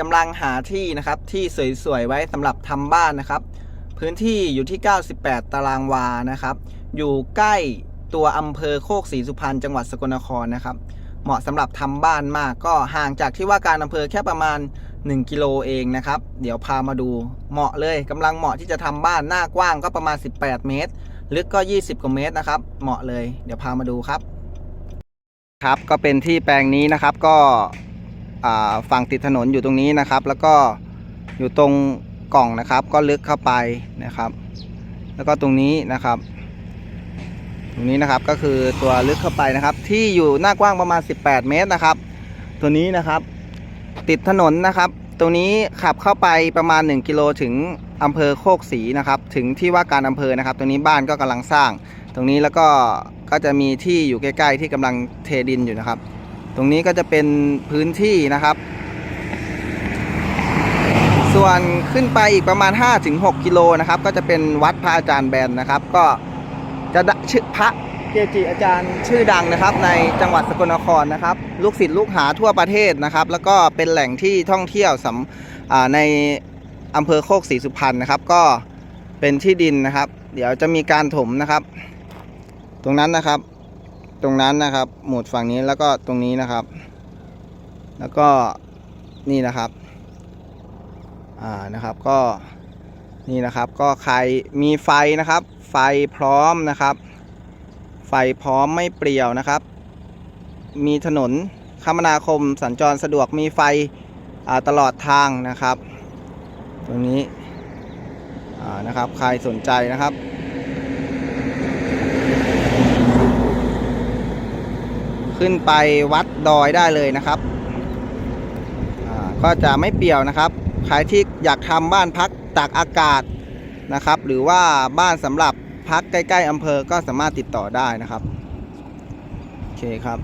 กำลังหาที่นะครับ ที่สวยๆไว้สำหรับทำบ้านนะครับ พื้นที่อยู่ที่ 98 ตารางวานะครับ อยู่ใกล้ตัวอำเภอโคกศรีสุพรรณจังหวัดสกลนครนะครับ เหมาะสำหรับทำบ้านมากก็ห่างจากที่ว่าการอำเภอแค่ประมาณ 1 กิโลเองนะครับ เดี๋ยวพามาดูเหมาะเลยกำลังเหมาะที่จะทำบ้านหน้ากว้างก็ประมาณ 18 เมตร ลึกก็ 20 กว่าเมตรนะครับ เหมาะเลย เดี๋ยวพามาดูครับครับก็เป็นที่แปลงนี้นะครับก็ ฝั่งติดถนนอยู่ตรงนี้นะครับ แล้วก็อยู่ตรงกล่องนะครับ ก็ลึกเข้าไปนะครับ แล้วก็ตรงนี้นะครับ ตรงนี้นะครับก็คือตัวลึกเข้าไปนะครับ ที่อยู่หน้ากว้างประมาณ 18 เมตรนะครับ ตัวนี้นะครับ ติดถนนนะครับ ตรงนี้ขับเข้าไปประมาณ 1 กิโลถึงอำเภอโคกศรีนะครับ ถึงที่ว่าการอำเภอนะครับ ตรงนี้บ้านก็กำลังสร้าง ตรงนี้แล้วก็ก็จะมีที่อยู่ใกล้ ๆ ที่กำลังเทดินอยู่นะครับ ตรงนี้ก็จะเป็นพื้นที่นะครับ ส่วนขึ้นไปอีกประมาณ 5-6 กิโลนะครับ ก็จะเป็นวัดพระอาจารย์แบนนะครับ ก็จะชื่อพระเกจิอาจารย์ชื่อดังนะครับ ในจังหวัดสกลนครนะครับ ลูกศิษย์ลูกหาทั่วประเทศนะครับ แล้วก็เป็นแหล่งที่ท่องเที่ยวสำในอำเภอโคกศรีสุพรรณนะครับ ก็เป็นที่ดินนะครับ เดี๋ยวจะมีการถมนะครับ ตรงนั้นนะครับ ตรงนั้นนะครับ หมุดฝั่งนี้แล้วก็ตรงนี้นะครับ แล้วก็นี่นะครับอ่านะครับก็นี่นะครับก็ใครมีไฟนะครับ ไฟพร้อมนะครับ ไฟพร้อมไม่เปลี่ยวนะครับ มีถนนคมนาคมสัญจรสะดวกมีไฟตลอดทางนะครับ ตรงนี้อ่านะครับใครสนใจนะครับ ขึ้นไปวัดดอยได้เลยนะครับก็จะไม่เปี่ยวนะครับ ใครที่อยากทำบ้านพักตากอากาศนะครับ หรือว่าบ้านสำหรับพักใกล้ ๆอำเภอก็สามารถติดต่อได้นะครับ โอเคครับ